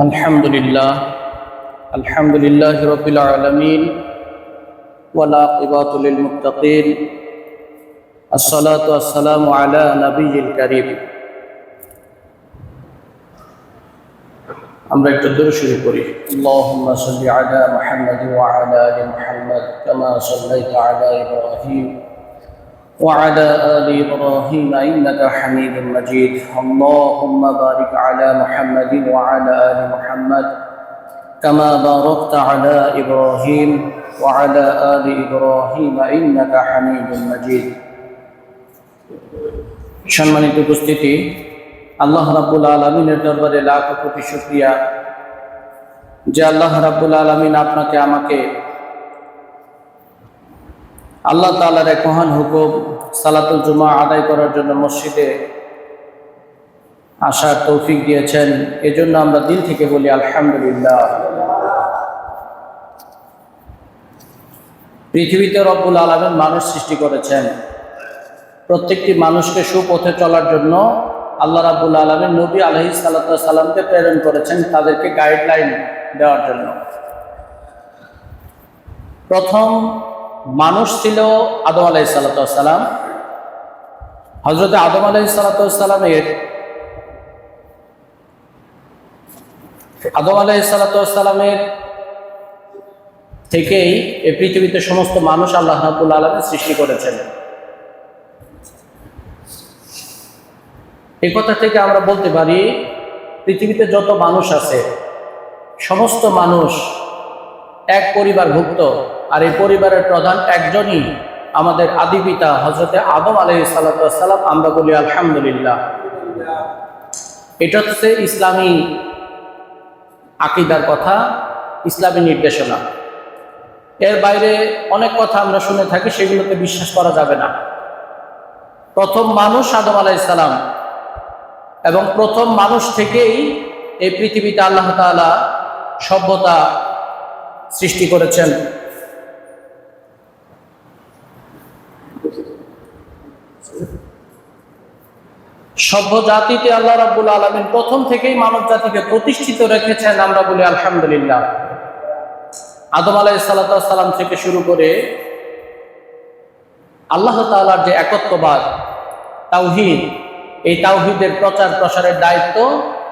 الحمد لله الحمد لله رب العالمين والعاقبة للمتقين الصلاة والسلام على نبي الكريم আমরা একটু দূর শুরু করি اللهم صل على محمد وعلى ال محمد كما صليت على ابراهيم وعلى ال ابراهيم انك حميد مجيد اللهم بارك على محمد وعلى ال محمد كما باركت على ابراهيم وعلى ال ابراهيم انك حميد مجيد সম্মানিত উপস্থিতি আল্লাহ রাব্বুল আলমিনের দরবারে লাখ কোটি শুক্রিয়া যে আল্লাহ রাব্বুল আলমিন আপনাকে আমাকে আল্লাহ তালার এক মহান হুকুম সালাতুল জুমা আদায় করার জন্য মসজিদে আসার তৌফিক দিয়েছেন। এজন্য আমরা দিল থেকে বলি আলহামদুলিল্লাহ। পৃথিবীতে রব্বুল আলমিন মানুষ সৃষ্টি করেছেন। প্রত্যেকটি মানুষকে সুপথে চলার জন্য আল্লাহ রাবুল আলমের নবী আলহি সাল্লামকে প্রেরণ করেছেন তাদেরকে গাইডলাইন দেওয়ার জন্য। প্রথম মানুষ ছিল আদম আলাহি সাল্লাম হজরত আদম আলাহি সাল্লামের আদম আলাহি সাল্লামের থেকেই এই পৃথিবীতে সমস্ত মানুষ আল্লাহ রাবুল আলমের সৃষ্টি করেছেন। এই কথা থেকে আমরা বলতে পারি, পৃথিবীতে যত মানুষ আছে, সমস্ত মানুষ এক পরিবারভুক্ত। আর এই পরিবারের প্রধান একজনই আমাদের আদি পিতা হজরতে আদম আলহ সাল্লাম আমরা বলি, আলহামদুলিল্লাহ। এটা হচ্ছে ইসলামী আকিদার কথা, ইসলামী নির্দেশনা। এর বাইরে অনেক কথা আমরা শুনে থাকি, সেগুলোকে বিশ্বাস করা যাবে না। প্রথম মানুষ আদম আলাইসালাম এবং প্রথম মানুষ থেকেই এই পৃথিবীতে আল্লাহ তালা সভ্যতা সৃষ্টি করেছেন। সভ্য জাতিতে আল্লাহ রাবুল আলমিন প্রথম থেকেই মানব জাতিকে প্রতিষ্ঠিত রেখেছেন, আমরা বলি আলহামদুলিল্লাহ। আদম আলাই সাল্লাম থেকে শুরু করে আল্লাহ তালার যে একত্ববাদ, তাওহিদ, এই তাওহিদের প্রচার প্রসারের দায়িত্ব,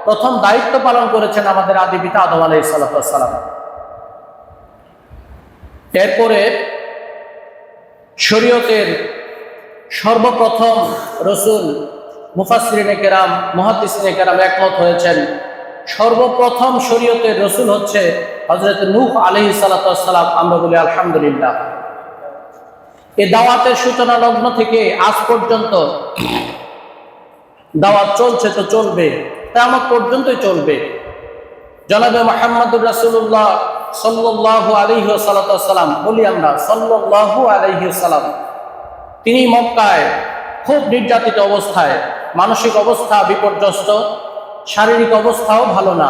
প্রথম দায়িত্ব পালন করেছেন আমাদের আদি পিতা আদম আলাই সাল্লাম এরপরে শরীয়তের সর্বপ্রথম রসুল মুফাসরিনে কেরাম কেরাম একমত হয়েছেন। সর্বপ্রথম শরীয়তের রসুল হচ্ছে হজরত নূহ আলহি সাল্লাম আমরা বলি আলহামদুলিল্লাহ। এই দাওয়াতের সূচনা লগ্ন থেকে আজ পর্যন্ত দাওয়াত চলছে তো চলবে তেমন পর্যন্তই চলবে। জনাবে মোহাম্মদুর রাসুল্লাহ সাল্লাহ আলহি সাল্লাম বলি আমরা সাল্লাহু সাল্লাম তিনি মক্কায় খুব নির্যাতিত অবস্থায়, মানসিক অবস্থা বিপর্যস্ত, শারীরিক অবস্থাও ভালো না।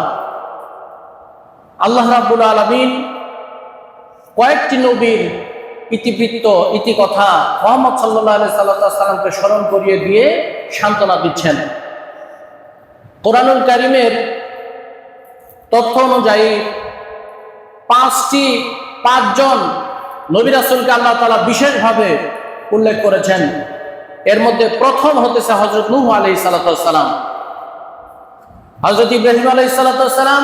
আল্লাহ রাবুল আলমিন কয়েকটি নবীর ইতিবৃত্ত, ইতিকথা মোহাম্মদ সাল্লাহ আলি সাল্লামকে স্মরণ করিয়ে দিয়ে সান্ত্বনা দিচ্ছেন। কোরআনুল কারিমের তথ্য অনুযায়ী পাঁচটি, পাঁচজন নবিরাসুলকে আল্লাহ তালা বিশেষভাবে উল্লেখ করেছেন। এর মধ্যে প্রথম হতেছে হজরত নুহ আলি সালাতাম হজরত ইব্রাহিম আলাই সালাতাম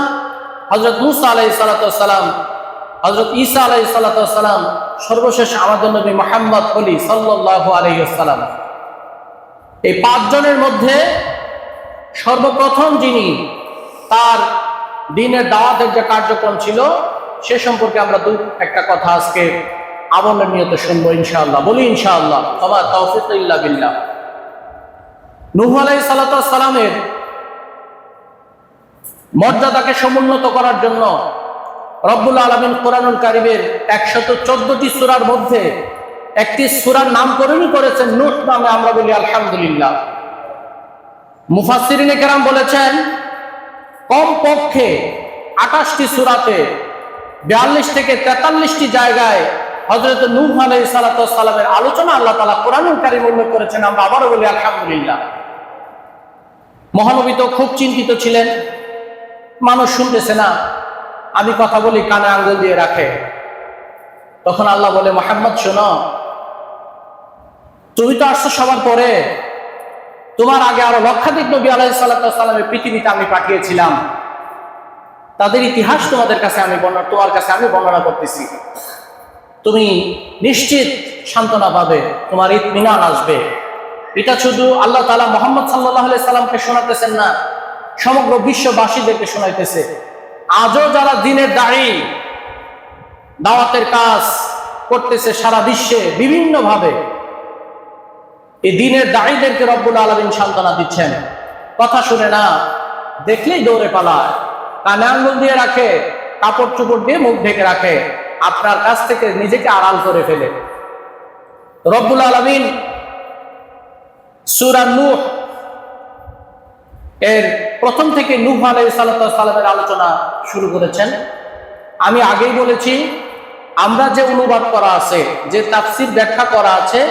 হজরত মুসা আলাই সালাতাম হজরত ঈসা আলাই সালাতাম সর্বশেষ আমাদের নবী মোহাম্মদ হলি সাল্লাহ আলহিসাল্লাম এই পাঁচজনের মধ্যে সর্বপ্রথম যিনি তার দিনের দাওয়াতের যে কার্যক্রম ছিল সে সম্পর্কে আমরা দু একটা কথা আজকে আমলের নিয়ত শুনব ইনশাআল্লাহ। বলি ইনশাআল্লাহ আমার তৌফিক ইল্লা বিল্লাহ। নুহ আলাই সালামের মর্যাদাকে সমুন্নত করার জন্য রব্বুল আলমিন কোরআনুল কারিমের একশত চোদ্দটি সুরার মধ্যে একটি সুরার নামকরণই করেছেন নুট নামে আমরা বলি আলহামদুলিল্লাহ। মুফাসিরিনে কেরাম বলেছেন কম পক্ষে আঠাশটি সুরাতে বিয়াল্লিশ থেকে তেতাল্লিশটি জায়গায় হজরত নূহ আলাই সালামের আলোচনা আল্লাহ তালা কোরআনুল কারিম উল্লেখ করেছেন, আমরা আবারও বলি, আলহামদুলিল্লাহ। মহানবী তো খুব চিন্তিত ছিলেন, মানুষ শুনতেছে না, আমি কথা বলি, কানে আঙ্গুল দিয়ে রাখে। তখন আল্লাহ বলে, মোহাম্মদ, শোনো, তুমি তো আসছো সবার পরে, তোমার আগে আরও লক্ষাধিক নবী আলাহ সাল্লামের পৃথিবীতে আমি পাঠিয়েছিলাম। তাদের ইতিহাস তোমাদের কাছে আমি বর্ণনা তোমার কাছে আমি বর্ণনা করতেছি। তুমি নিশ্চিত সান্ত্বনা পাবে তোমার ইতমিনান আসবে। এটা শুধু আল্লাহ তালা মোহাম্মদ সাল্লাহ সাল্লামকে শোনাতেছেন না, সমগ্র বিশ্ববাসীদেরকে শোনাইতেছে। আজও যারা দিনের দাড়ি দাওয়াতের কাজ করতেছে সারা বিশ্বে বিভিন্নভাবে, এই দিনের দাড়িদেরকে রব্বুল আলমিন সান্ত্বনা দিচ্ছেন। কথা শুনে না, দেখলেই দৌড়ে পালায়। কানে আঙ্গুল দিয়ে রাখে, কাপড় চোপড় দিয়ে মুখ ঢেকে রাখে, আপনার কাছ থেকে নিজেকে আড়াল করে ফেলে। রব্বুল আলমিন সুরা নূহ এর প্রথম থেকে নূহ আলাই সালামের আলোচনা শুরু করেছেন। আমি আগেই বলেছি, আমরা যে অনুবাদ করা আছে, যে তাফসির ব্যাখ্যা করা আছে,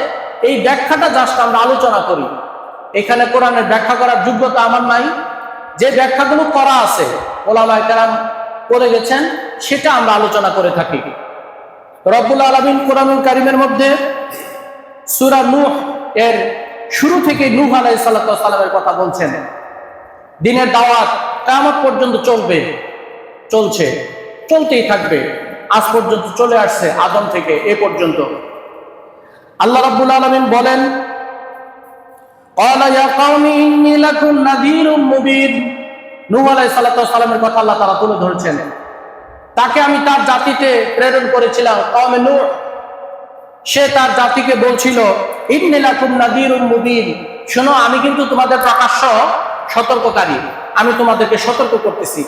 এই ব্যাখ্যাটা জাস্ট আমরা আলোচনা করি। এখানে কোরআনের ব্যাখ্যা করার যোগ্যতা আমার নাই। যে ব্যাখ্যাগুলো করা আছে ওলামায় কেরাম করে গেছেন সেটা আমরা আলোচনা করে থাকি রব্বুল আলমিন কোরআন কারিমের মধ্যে সুরা নূহ এর শুরু থেকে নূহ আলাই সাল্লামের কথা বলছেন দিনের দাওয়াত কামত পর্যন্ত চলবে চলছে চলতেই থাকবে আজ পর্যন্ত চলে আসছে আদম থেকে এ পর্যন্ত আল্লাহ রাব্বুল আলামিন বলেন قال يا قوم إني لكم نذير مبين নূহ আলাইহিস সালাতু সালামের কথা আল্লাহ তাআলা তুলে ধরেছেন। তাকে আমি তার জাতিতে প্রেরণ করেছিলাম সে তার জাতিকে বলছিল শোনো, আমি কিন্তু তোমাদের প্রকাশ্য সতর্ককারী। আমি তোমাদেরকে সতর্ক করতেছি।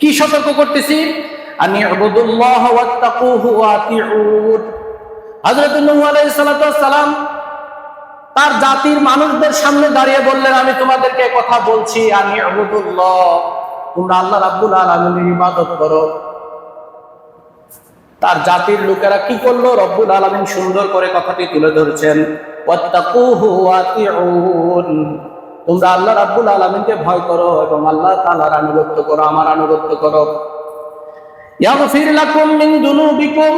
কি সতর্ক করতেছি? আমি ওয়াতিউন নূহ আলাইহিস সালাম তার জাতির মানুষদের সামনে দাঁড়িয়ে বললেন, আমি তোমাদেরকে কথা বলছি আমি তোমরা আল্লাহ রাব্বুল আলামিনের ইবাদত করো। তার জাতির লোকেরা কি করল? রব্বুল আলামিন সুন্দর করে কথাটি তুলে ধরেছেন তোমরা আল্লাহ রাব্বুল আলামিনকে ভয় করো এবং আল্লাহ তাআলার আনুগত্য করো, আমার আনুগত্য করো। ইয়াগফির লাকুম মিন দুনুবিকুম।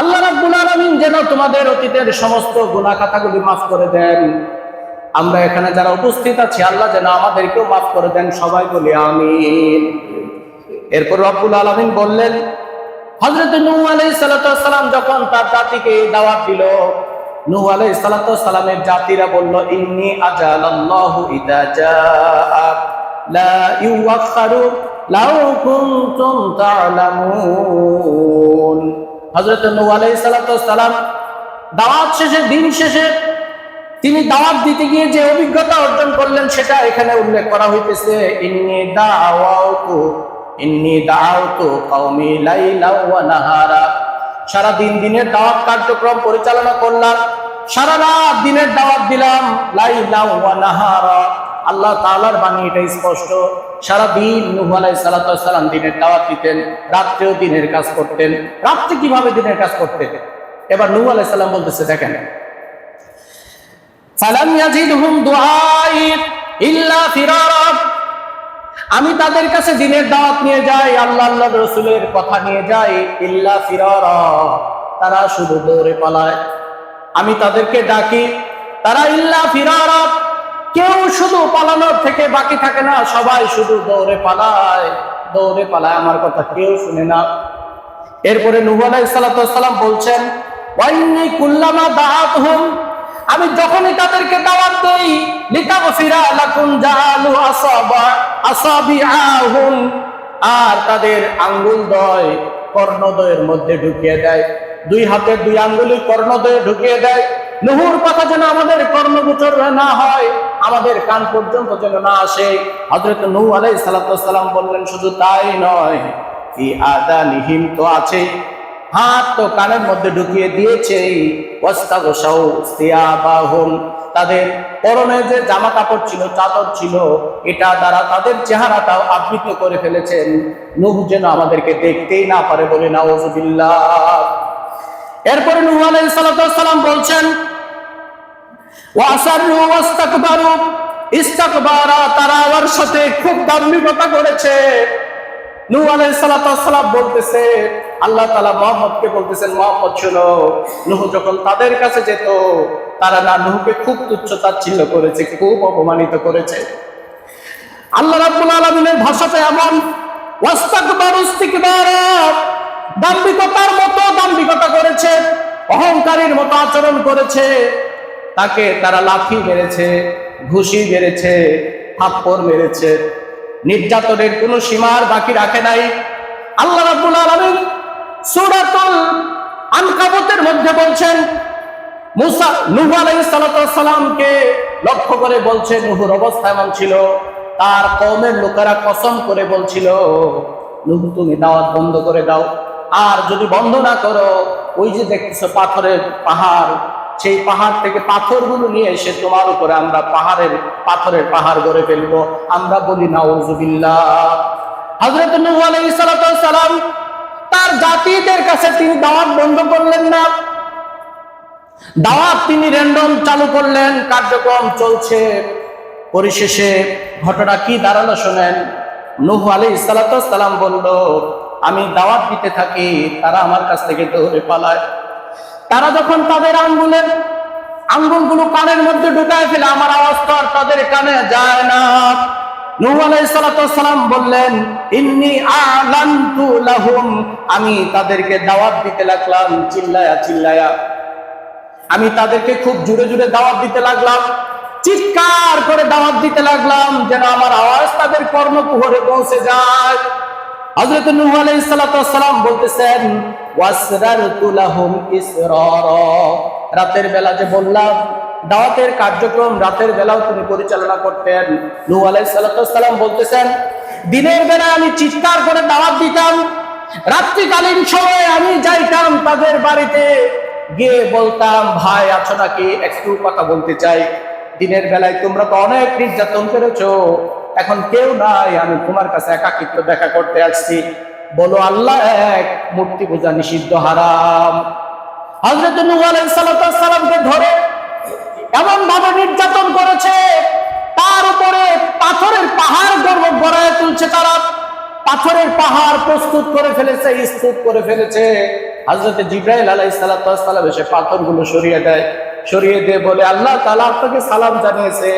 আল্লাহ রাব্বুল আলামিন যেন তোমাদের অতীতের সমস্ত গুনাহ খাতাগুলি maaf করে দেন। আমরা এখানে যারা উপস্থিত আছি, আল্লাহ যেন আমাদেরকেও maaf করে দেন, সবাই বলি আমিন। এরপর রব্বুল আলামিন বললেন, হযরত নূহ আলাইহিস সালাম যখন তার জাতিকে দাওয়াত দিল, নূহ আলাইহিস সালামের জাতিরা বলল, ইন্নী আজালাল্লাহু ইদা জাআ, লা ইউআখারু, লাউ কুনতুম তা'লামুন হযরত নূহ আলাইহিস সালাম দাওয়াত শেষে, দিন শেষে তিনি দাওয়াত দিতে গিয়ে যে অভিজ্ঞতা অর্জন করলেন সেটা এখানে উল্লেখ করা হইতেছে, ইন্নী দাওয়াতু ইন্নী দাওয়াতু কওমি লাইলা ওয়া নাহারা। সারা দিন দিনের দাওয়াত কার্যক্রম পরিচালনা করলাম, সারা রাত দিনের দাওয়াত দিলাম লাইলা ওয়া নাহারা। আল্লাহ তাআলার বাণী এটা স্পষ্ট। সারা দিন নূহ আলাইহিস সালাতু দিনের দাওয়াত দিতেন, রাত্রেও দিনের কাজ করতেন। রাত্রে কীভাবে দিনের কাজ করতেন এবার নূহ আলাইহিস সালাম বলতেছে, দেখেন। আমি তাদের কাছে দিনের দাওয়াত নিয়ে যাই, আল্লাহ আল্লাহ রসুলের কথা নিয়ে যাই, ইল্লা ফিরারা তারা শুধু দৌড়ে পালায়। আমি তাদেরকে ডাকি, তারা ইল্লা ফিরারা কেউ শুধু পালানোর থেকে বাকি থাকে না, সবাই শুধু দৌড়ে পালায় দৌড়ে পালায়। আমার কথা কেউ শুনে না। এরপরে নুহ আলাইহিস সালাম বলছেন, ওয়াইন্নি কুল্লামা দাআতহুম। আমি যখনই তাদেরকে দাওয়াত দেই, লিতাগফিরা লাকুম জাআলু আসাবা, আসাবিআহুম। আর তাদের আঙ্গুল দয় কর্ণদয়ের মধ্যে ঢুকিয়ে দেয়। দুই হাতের দুই আঙ্গুলি কর্ণদয়ে ঢুকিয়ে দেয়। নুহুর কথা যেন আমাদের কর্ণগোচর না হয়। আমাদের কান পর্যন্ত যেন না আসে। হযরত নূহ আলাইহিস সালাম বললেন, শুধু তাই নয় কি আদানিহিম তো আছে। হাত তো কানের মধ্যে ঢুকিয়ে দিয়েছে। তাদের পরনে যে জামা কাপড় ছিল, চাদর ছিল, এটা দ্বারা তাদের চেহারাটাও আবৃত করে ফেলেছেন। নুহ যেন আমাদেরকে দেখতেই না পারে বলে নাউজুবিল্লাহ। এরপরে নুহ আলাই সালাম বলছেন তারা খুব দাম্ভিকতা করেছে। নূহ বলতেছে, আল্লাহ যখন তাদের কাছে যেত, তারা না খুব করেছে, খুব অপমানিত করেছে। আল্লাহ রাব্বুল আলামিনের ভাষাতে এমন দাম্ভিকতার মতো দাম্ভিকতা করেছে, অহংকারীর মতো আচরণ করেছে। তাকে তারা লাথি মেরেছে, ঘুষি মেরেছে, থাপ্পড় মেরেছে। নির্যাতনের কোনো সীমার বাকি রাখে নাই। আল্লাহ রাব্বুল আলামিন সূরাতুল আনকাবুতের মধ্যে বলছেন, মুসা, নূহ আলাইহিস লক্ষ্য করে বলছে, নূহুর অবস্থা এমন ছিল, তার কওমের লোকেরা কসম করে বলছিল, নূহ, তুমি দাওয়াত বন্ধ করে দাও। আর যদি বন্ধ না করো, ওই যে দেখতেছো পাথরের পাহাড় সেই পাহাড় থেকে পাথরগুলো নিয়ে এসে তোমার উপরে আমরা পাহাড়ের, পাথরের পাহাড় গড়ে ফেলব। আমরা বলি হযরত নূহ আলাইহিস সালাম তার জাতিদের কাছে তিনি দাওয়াত বন্ধ করলেন না। দাওয়াত তিনি র্যান্ডম চালু করলেন। কার্যক্রম চলছে। পরিশেষে ঘটনা কি দাঁড়াল শোনেন। নূহ আলী সালাম বলল, আমি দাওয়াত দিতে থাকি, তারা আমার কাছ থেকে দৌড়ে পালায়। তারা যখন তাদের আঙ্গুলের আঙ্গুলগুলো কানের মধ্যে ঢুকায় ফেলে, আমার আওয়াজ তো আর তাদের কানে যায় না। বললেন আমি তাদেরকে দাওয়াত দিতে লাগলাম, চিল্লায়া চিল্লায়া। আমি তাদেরকে খুব জুড়ে জুড়ে দাওয়াত দিতে লাগলাম, চিৎকার করে দাওয়াত দিতে লাগলাম, যেন আমার আওয়াজ তাদের কর্ণকুহরে পৌঁছে যায়। হযরত নূহ আলাইহিস সালাম বলতেছেন, ওয়াসরারতু লাহুম ইসরারা। রাতের বেলা যে বললাম, দাওয়াতের কার্যক্রম রাতের বেলাও তিনি পরিচালনা করতেন। নূহ আলাইহিস সালাম বলতেছেন, দিনের বেলা আমি চিৎকার করে দাওয়াত দিতাম, রাত্রিকালীন সময়ে আমি যাইতাম তাদের বাড়িতে। গিয়ে বলতাম, ভাই, আছো নাকি? একটু কথা বলতে চাই। দিনের বেলায় তোমরা তো অনেক নির্যাতন করেছ। এখন কেউ নাই, আমি তোমার কাছে একাকিত্ব দেখা করতে আসছি। বলো, আল্লাহ এক মূর্তি পূজা নিষিদ্ধ হারাম। হজরত সালামকে ধরে এমন ভাবে নির্যাতন করেছে, তার উপরে পাথরের পাহাড় গড়ায় তুলছে তারা। পাথরের পাহাড় প্রস্তুত করে ফেলেছে, স্তূপ করে ফেলেছে। হজরত জিব্রাইল আলাই সালাম এসে পাথরগুলো সরিয়ে দেয়। সরিয়ে দিয়ে বলে, আল্লাহ তালা আপনাকে সালাম জানিয়েছে।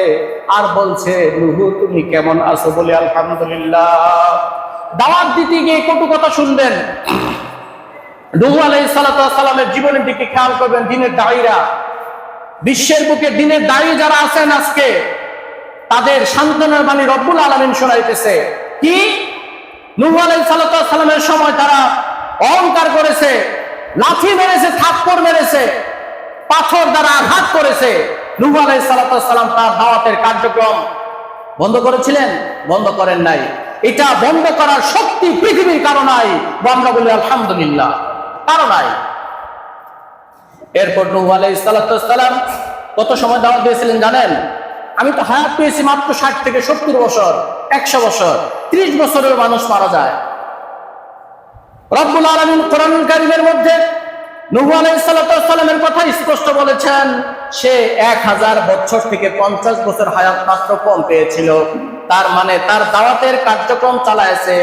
আর বলছে, রুহু, তুমি কেমন আছো? বলে, আলহামদুলিল্লাহ। দাওয়াত দিতে গিয়ে কটু কথা শুনবেন। রুহু আলাই সালামের জীবনের দিকে খেয়াল করবেন, দিনের দায়ীরা। বিশ্বের বুকে দিনের দায়ী যারা আছেন আজকে, তাদের সান্ত্বনার বাণী রব্বুল আলমিন শোনাইতেছে। কি? নূহ আলাই সালামের সময় তারা অহংকার করেছে লাঠি মেরেছে, থাপ্পড় মেরেছে। পাথর দ্বারা আঘাত করেছে। নূহ আলাই সালাম তার দাওয়াতের কার্যক্রম বন্ধ করেছিলেন? বন্ধ করেন নাই। এটা বন্ধ করার শক্তি পৃথিবীর কারও নাই। আমরা বলি, আলহামদুলিল্লাহ। কারও নাই। এরপর নূহ আলাই সালাম কত সময় দাওয়াত দিয়েছিলেন জানেন? আমি তো হায়াত পেয়েছি মাত্র ষাট থেকে সত্তর বছর, একশো বছর, ত্রিশ বছরের মানুষ মারা যায়। রব্বুল আলমিন কোরআন কারিমের মধ্যে নূহ কথা স্পষ্ট বলেছেন, সে এক হাজার বছর থেকে পঞ্চাশ বছর হায়াত মাত্র কম পেয়েছিল। তার মানে তার দাওয়াতের কার্যক্রম চালাইছে।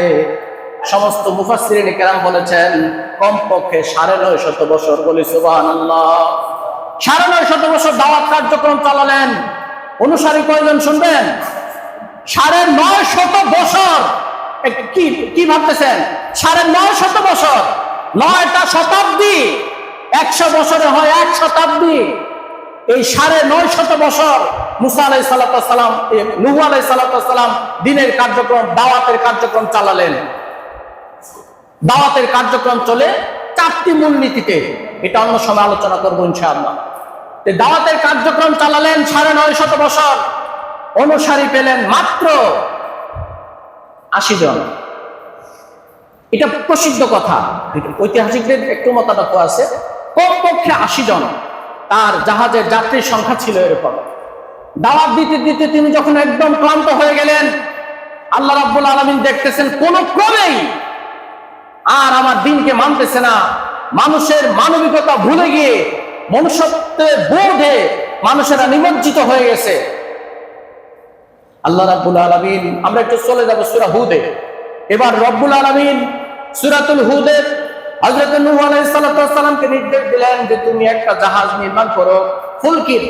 সমস্ত মুফাসিরিন কেরাম বলেছেন, কমপক্ষে সাড়ে নয় শত বছর। বলি সুবাহ সাড়ে নয় শত বছর দাওয়াত কার্যক্রম চালালেন। অনুসারী কয়জন শুনবেন? সাড়ে নয় শত বছর। কি কি ভাবতেছেন? সাড়ে নয় শত বছর। নয়টা শতাব্দী। একশো বছরে হয় এক শতাব্দী। এই সাড়ে নয় শত বছর মুসা আলাই সালাম নুহু আলাই সালাম দিনের কার্যক্রম, দাওয়াতের কার্যক্রম চালালেন। দাওয়াতের কার্যক্রম চলে চারটি মূলনীতিতে। এটা অন্য সময় আলোচনা করব ইনশাআল্লাহ। দাওয়াতের কার্যক্রম চালালেন সাড়ে নয় শত বছর। অনুসারী পেলেন মাত্র আশি জন। এটা প্রসিদ্ধ কথা। ঐতিহাসিকদের একটু মতামত আছে। কমপক্ষে আশি জন, তার জাহাজের যাত্রীর সংখ্যা ছিল এরকম। দাওয়াত দিতে দিতে তিনি যখন একদম ক্লান্ত হয়ে গেলেন, আল্লাহ রাব্বুল আলমিন দেখতেছেন কোন ক্রমেই আর আমার দিনকে মানতেছে না। মানুষের মানবিকতা ভুলে গিয়ে, মনুষ্যত্বের বোধে মানুষেরা নিমজ্জিত হয়ে গেছে। আল্লাহ রাব্বুল আলামিন, আমরা একটু চলে যাব সূরা হুদে। এবার রব্বুল আলামিন সূরাতুল হুদের হযরত নূহ আলাইহিস সালামকে নির্দেশ দিলেন যে তুমি একটা জাহাজ নির্মাণ করো, ফুলকির।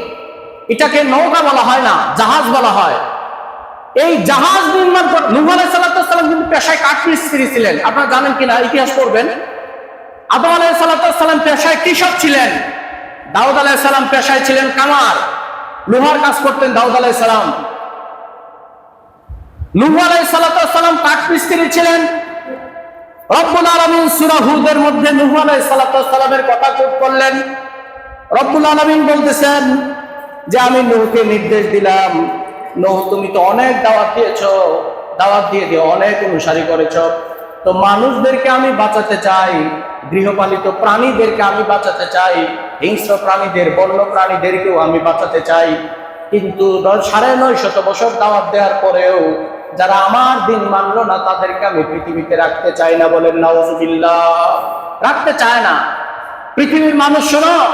এটাকে নৌকা বলা হয় না, জাহাজ বলা হয়। এই জাহাজ নির্মাণ নূহ আলাইহিস সালাম কিন্তু পেশায় কাঠমিস্ত্রি ছিলেন। আপনারা জানেন কিনা, ইতিহাস পড়বেন। আদম আলাইহিস সালাম পেশায় কৃষক ছিলেন। দাউদ আলাইহিস পেশায় ছিলেন কামার। লোহার কাজ করতেন দাউদ আলাইহিস সালাম। নূহ আলাইহিস সালাম কাঠমিস্ত্রি ছিলেন। রব্বুল আলামিন সূরা হুদের মধ্যে নূহ আলাইহিস সালাতু সালামের কথা কোট করলেন। রব্বুল আলামিন বলতেছেন যে, আমি নূহকে নির্দেশ দিলাম। নূহ, তুমি তো অনেক দাওয়াত দিয়েছ। দাওয়াত দিয়ে দিয়ে অনেক অনুসারী করেছ। তো মানুষদেরকে আমি বাঁচাতে চাই। গৃহপালিত প্রাণীদেরকে আমি বাঁচাতে চাই। হিংস্র প্রাণীদের, বন্য প্রাণীদেরকেও আমি বাঁচাতে চাই। কিন্তু সাড়ে নয় শত বছর দাওয়াত দেওয়ার পরেও যারা আমার দিন মানলো না, তাদেরকে আমি পৃথিবীতে রাখতে চাই না বলেন, নাউজুবিল্লাহ। রাখতে চায় না। পৃথিবীর মানুষ, শোনো,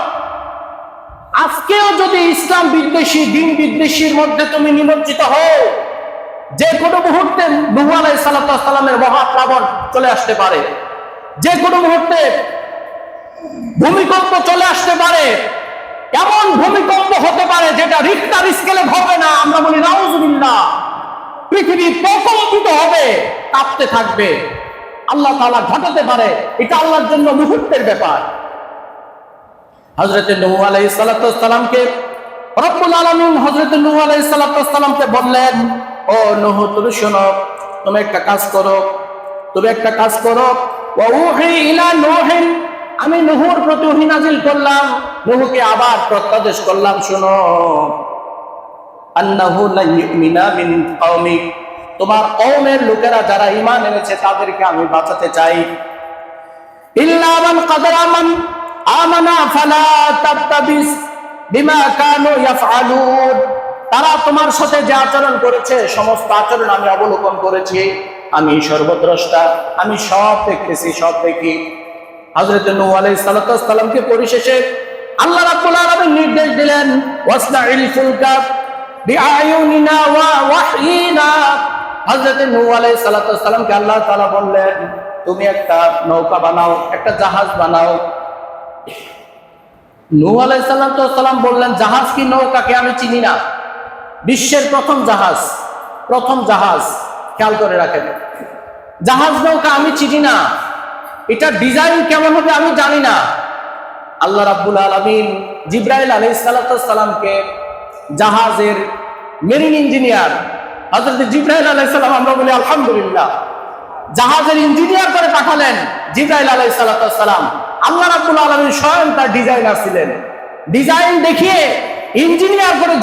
আজকেও যদি ইসলাম বিদ্বেষী, দিন বিদ্বেষীর মধ্যে তুমি নিমজ্জিত হও, যে কোনো মুহূর্তে নুহু আলাই সালামের মহাপ্লাবন চলে আসতে পারে। যে কোনো মুহূর্তে ভূমিকম্প চলে আসতে পারে। এমন ভূমিকম্প হতে পারে যেটা রিক্তার স্কেলে হবে না। আমরা বলি, নাউজুবিল্লাহ। পৃথিবী প্রকম্পিত হবে, কাঁপতে থাকবে। আল্লাহ তাআলা ঘটাতে পারে, এটা আল্লাহর জন্য মুহূর্তের ব্যাপার। হজরত নূহ আলাইহিস সালাতু সালামকে রব্বুল আলামিন হযরত নূহ আলাইহিস সালাতু সালামকে বললেন, ও নূহ, তুমি শোনো, তুমি একটা কাজ করো, তুমি একটা কাজ করো। আমি নূহুর প্রতি নাজিল করলাম, নূহকে আবার প্রত্যাদেশ করলাম, শোনো আন্নাহু লা ইউমিনা মিন কওমিক তোমার কওমের লোকেরা যারা ইমান এনেছে, তাদেরকে আমি বাঁচাতে চাই। তারা তোমার সাথে যে আচরণ করেছে, সমস্ত আচরণ আমি অবলোকন করেছি। আমি সর্বদ্রষ্টা, আমি সব দেখতেছি, সব দেখি। সালাতু সালামকে পরিশেষে আল্লাহ নির্দেশ দিলেন বিআয়ুনিনা ওয়া ওয়াহয়িনা হযরত নূহ আলাইহিস সালাতু সালামকে আল্লাহ তাআলা বললেন, তুমি একটা নৌকা বানাও, একটা জাহাজ বানাও। নূহ আলাইহিস সালাম বললেন, জাহাজ কি নৌকাকে? আমি চিনি না। বিশ্বের প্রথম জাহাজ প্রথম জাহাজ, খেয়াল করে রাখেন। জাহাজ নৌকা আমি চিনি না। এটা ডিজাইন কেমন হবে আমি জানি না। আল্লাহ রাব্বুল আলামিন জিব্রাইল আলাইহিস সালাতু জাহাজের মেরিন ইঞ্জিনিয়ার হযরত জিব্রাইল আলাইহিস সালাম আমরা বলি, আলহামদুলিল্লাহ। জাহাজের ইঞ্জিনিয়ার করে পাঠালেন জিব্রাইল আলাইহিস সালাতু সালাম। আল্লাহ রাব্বুল আলামিন স্বয়ং তার ডিজাইনার ছিলেন। ডিজাইন দেখিয়ে ইঞ্জিনিয়ার করে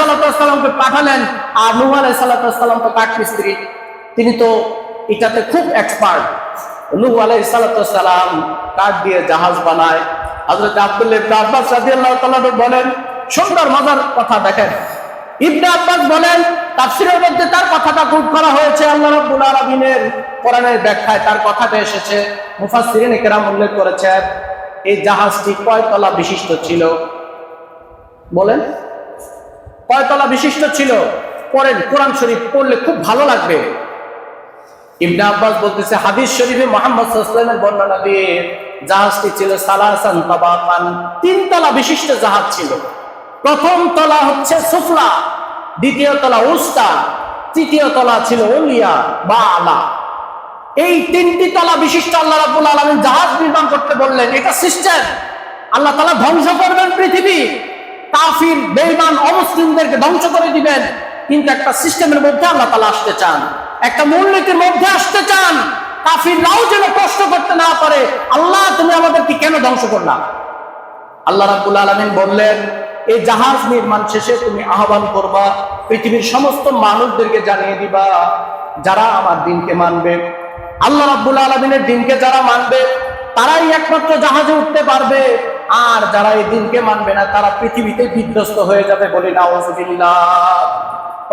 সালাতু সালামকে পাঠালেন আর নূহ আলাইহিস সালাতু সালাম তো কাঠমিস্ত্রি তিনি তো এটাতে খুব এক্সপার্ট নূহ সালাতু কাঠ দিয়ে জাহাজ বানায়। হযরত আব্দুল্লাহ আব্বাস রাদিয়াল্লাহু তাআলা বলেন সুন্দর মজার কথা দেখেন। ইবনে আব্বাস বলেন, তাফসীরের মধ্যে তার কথাটা কোট করা হয়েছে। আল্লাহ রাব্বুল আলামিনের কোরআনের ব্যাখ্যায় তার কথাটা এসেছে। মুফাসসিরিন ইকরাম উল্লেখ করেছেন এই জাহাজটি কয়তলা বিশিষ্ট ছিল? বলেন। কয়তলা বিশিষ্ট ছিল? পড়েন, কোরআন শরীফ পড়লে খুব ভালো লাগবে। ইবনে আব্বাস বলতেছে, হাদিস শরীফে মোহাম্মদ সাল্লামের বর্ণনা দিয়ে জাহাজটি ছিল সালাসান তাবাকান, তিন তলা বিশিষ্ট জাহাজ ছিল। প্রথম তলা হচ্ছে সুফলা, দ্বিতীয় তলা উস্তা, তৃতীয় তলা ছিল উলিয়া বা আলা। এই তিনটি তলা বিশিষ্ট আল্লাহ রাব্বুল আলামিন জাহাজ নির্মাণ করতে বললেন, এটা সিস্টেম। আল্লাহ তালা ধ্বংস করবেন পৃথিবী। কাফির বেইমান অমুসলিমদেরকে ধ্বংস করে দিবেন। কিন্তু একটা সিস্টেমের মধ্যে আল্লাহ তালা আসতে চান। একটা মূলনীতির মধ্যে আসতে চান। কাফিররাও যেন কষ্ট করতে না পারে, আল্লাহ তুমি আমাদেরকে কেন ধ্বংস করলা? আল্লাহ রাব্বুল আলামিন বললেন এই জাহাজ নির্মাণ শেষে তুমি আহ্বান করবা, পৃথিবীর সমস্ত মানুষদেরকে জানিয়ে দিবা, যারা আমার দিনকে মানবে। আল্লাহ রাব্বুল আলামিনের দিনকে যারা মানবে, তারাই একমাত্র জাহাজে উঠতে পারবে। আর যারা এই দিনকে মানবে না, তারা পৃথিবীতে বিধ্বস্ত হয়ে যাবে বলে নাউজুবিল্লাহ।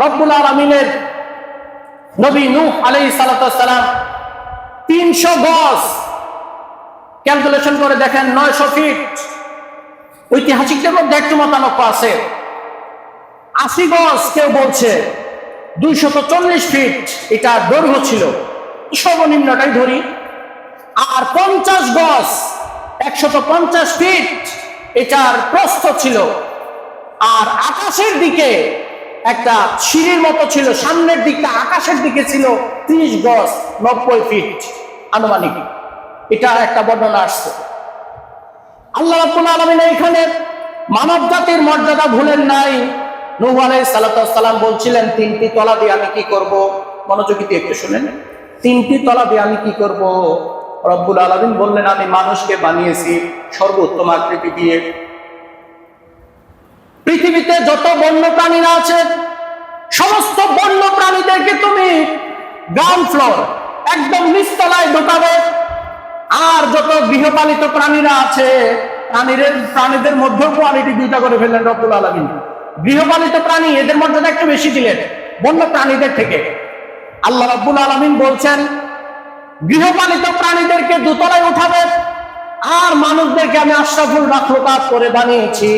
রব্বুল আলামিনের নবী নূহ আলাইহিস সালাতু সালাম 300 গজ ক্যালকুলেশন করে দেখেন 900 ফিট। ঐতিহাসিকদের মধ্যে একটু মতানক্য আছে। আশি গজ কেউ বলছে, দুইশত চল্লিশ ফিট এটা দৈর্ঘ্য ছিল। সর্বনিম্নটাই ধরি। আর পঞ্চাশ গজ, একশত পঞ্চাশ ফিট এটার প্রস্থ ছিল। আর আকাশের দিকে একটা সিঁড়ির মতো ছিল, সামনের দিকটা আকাশের দিকে ছিল ত্রিশ গজ নব্বই ফিট আনুমানিক। এটা একটা বর্ণনা আসছে। আল্লাহ রাব্বুল আলামিন এখানে মানব জাতির মর্যাদা ভুলেন নাই। নূহ আলাইহিস সালাম বলছিলেন, তিনটি তলা দিয়ে আমি কি করব? মনোযোগী দিয়ে একটু শুনেন। তিনটি তলা দিয়ে আমি কি করব? রব্বুল আলামিন বললেন, আমি মানুষকে বানিয়েছি সর্বোত্তম আকৃতি দিয়ে। পৃথিবীতে যত বন্য প্রাণীরা আছে, সমস্ত বন্য প্রাণীদেরকে তুমি গ্রাউন্ড ফ্লোর একদম নিচতলায় ঢোকাবে। আর যত গৃহপালিত প্রাণীরা আছে, প্রাণীদের প্রাণীদের মধ্যেও কোয়ালিটি দুইটা করে ফেললেন রব্বুল আলমিন। গৃহপালিত প্রাণী এদের মর্যাদা একটু বেশি দিলেন, বন্য প্রাণীদের থেকে। আল্লাহ রব্বুল আলমিন বলছেন, গৃহপালিত প্রাণীদেরকে দুতলায় উঠাবে, আর মানুষদেরকে আমি আশরাফুল মাখলুকাত করে বানিয়েছি,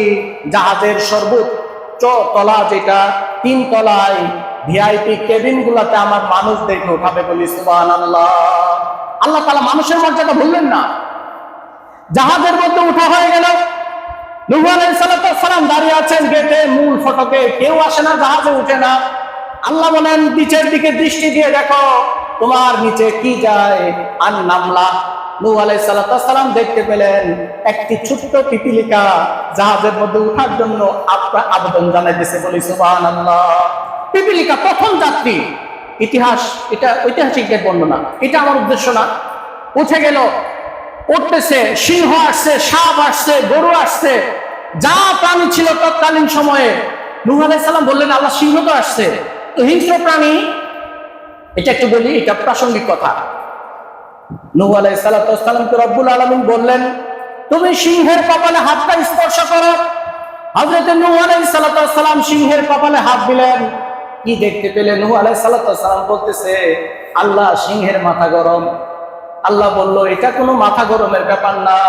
জাহাজের সর্বোচ্চ তলা যেটা, তিন তলায় ভিআইপি কেবিন গুলাতে আমার মানুষদেরকে উঠাবে বলি সুবান আল্লাহ আল্লাহ তালা মানুষের মর্যাদা ভুললেন না। জাহাজের মধ্যে উঠা হয়ে গেল। সালাম দাঁড়িয়ে আছেন গেটে, মূল ফটকে। কেউ আসে না, জাহাজে উঠে না। আল্লাহ বলেন, নিচের দিকে দৃষ্টি দিয়ে দেখো, তোমার নিচে কি যায়? আর নামলা। নূহ আলাইহিস সালাম দেখতে পেলেন, একটি ছোট্ট পিপিলিকা জাহাজের মধ্যে উঠার জন্য আপনার আবেদন জানাইতেছে বলি, সুবহানাল্লাহ। পিপিলিকা প্রথম যাত্রী। ইতিহাস, এটা ঐতিহাসিকদের বর্ণনা। এটা আমার উদ্দেশ্য না। উঠে গেল, উঠতেছে, সিংহ আসছে, সাপ আসছে, গরু আসছে, যা প্রাণী ছিল তৎকালীন সময়ে। নুহ সালাম বললেন, আল্লাহ সিংহ তো আসছে। তো হিংস্র প্রাণী, এটা একটু বলি, এটা প্রাসঙ্গিক কথা। নূহ আলাইসালামকে রব্বুল আলমিন বললেন, তুমি সিংহের কপালে হাতটা স্পর্শ করো। হজরত নূহ আলাইসালাম সিংহের কপালে হাত দিলেন। কি দেখতে পেলে নূহ আলাইসালাম বলতেছে, আল্লাহ সিংহের মাথা গরম। আল্লাহ বলল, এটা কোনো মাথা গরমের ব্যাপার না,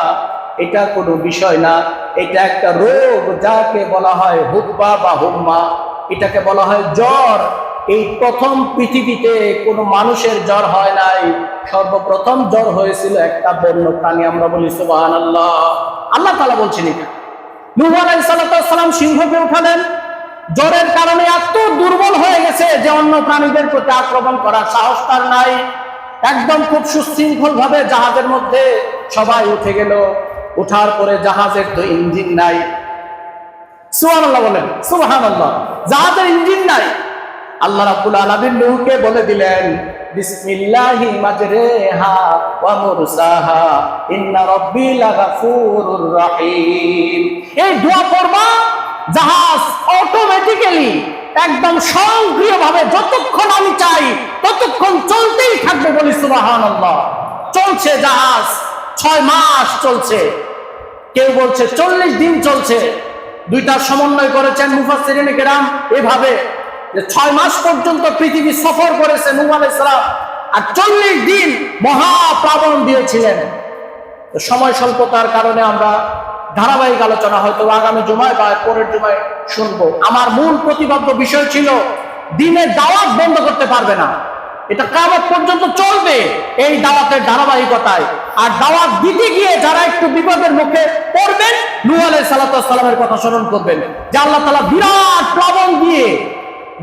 এটা কোনো বিষয় না। এটা একটা রোগ যাকে বলা হয় হুব্বা বা হুম্মা এটাকে বলা হয় জ্বর। এই প্রথম পৃথিবীতে কোনো মানুষের জ্বর হয় নাই। সর্বপ্রথম জ্বর হয়েছিল একটা বন্য প্রাণী, আমরা বলি সুবাহান আল্লাহ আল্লাহ তালা বলছেন এটা। নূহ আলাই সালাম সিংহকে উঠালেন। জ্বরের কারণে এত দুর্বল হয়ে গেছে যে অন্য প্রাণীদের প্রতি আক্রমণ করার সাহস তার নাই। একদম খুব সুশৃঙ্খল ভাবে জাহাজের মধ্যে সবাই উঠে গেল। উঠার পরে জাহাজের তো ইঞ্জিন নাই। সুহান আল্লাহ বলেন সুহান আল্লাহ জাহাজের ইঞ্জিন নাই। আল্লাহ রাব্বুল আলামিন নূহকে বলে দিলেন, বিসমিল্লাহি মাজরেহা ওয়া মুরসাহা, ইন্না রাব্বি লাগাফুরুর রহিম। এই দোয়া করবা জাহাজ অটোমেটিক্যালি একদম স্বয়ংক্রিয়ভাবে যতক্ষণ আমি চাই, ততক্ষণ চলতেই থাকবে বলি সুবহানাল্লাহ। চলছে জাহাজ, ছয় মাস চলছে। কেউ বলছে চল্লিশ দিন চলছে। দুইটা সমন্বয় করেছেন মুফাসসিরিনে কেরাম এভাবে যে ছয় মাস পর্যন্ত পৃথিবী সফর করেছে নূহ আলাইহিস সালাম, আর চল্লিশ দিন মহাপ্লাবন দিয়েছিলেন। সময় স্বল্পতার কারণে আমরা ধারাবাহিক আলোচনা হয়তো আগামী জুমায় বা পরের জুমায় শুনব। আমার মূল প্রতিবদ্ধ বিষয় ছিল, দিনে দাওয়াত বন্ধ করতে পারবে না। এটা কামত পর্যন্ত চলবে এই দাওয়াতের ধারাবাহিকতায়। আর দাওয়াত দিতে গিয়ে যারা একটু বিপদের মুখে পড়বেন আলাইহিস সালামের কথা স্মরণ করবেন, যে আল্লাহ তাআলা বিরাট প্লাবন দিয়ে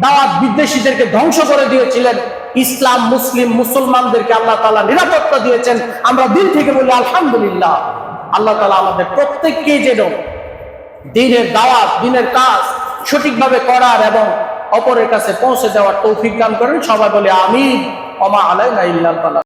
দাওয়াত বিদ্বেষীদেরকে ধ্বংস করে দিয়েছিলেন। ইসলাম, মুসলিম, মুসলমানদেরকে আল্লাহ তালা নিরাপত্তা দিয়েছেন। আমরা দিল থেকে বলি, আলহামদুলিল্লাহ। আল্লাহ তালা আমাদের প্রত্যেককে যেন দিনের দাওয়াত, দিনের কাজ সঠিকভাবে করার এবং অপরের কাছে পৌঁছে দেওয়ার তৌফিক দান করেন। সবাই বলে আমি অমা আলাই না ইল্লাহ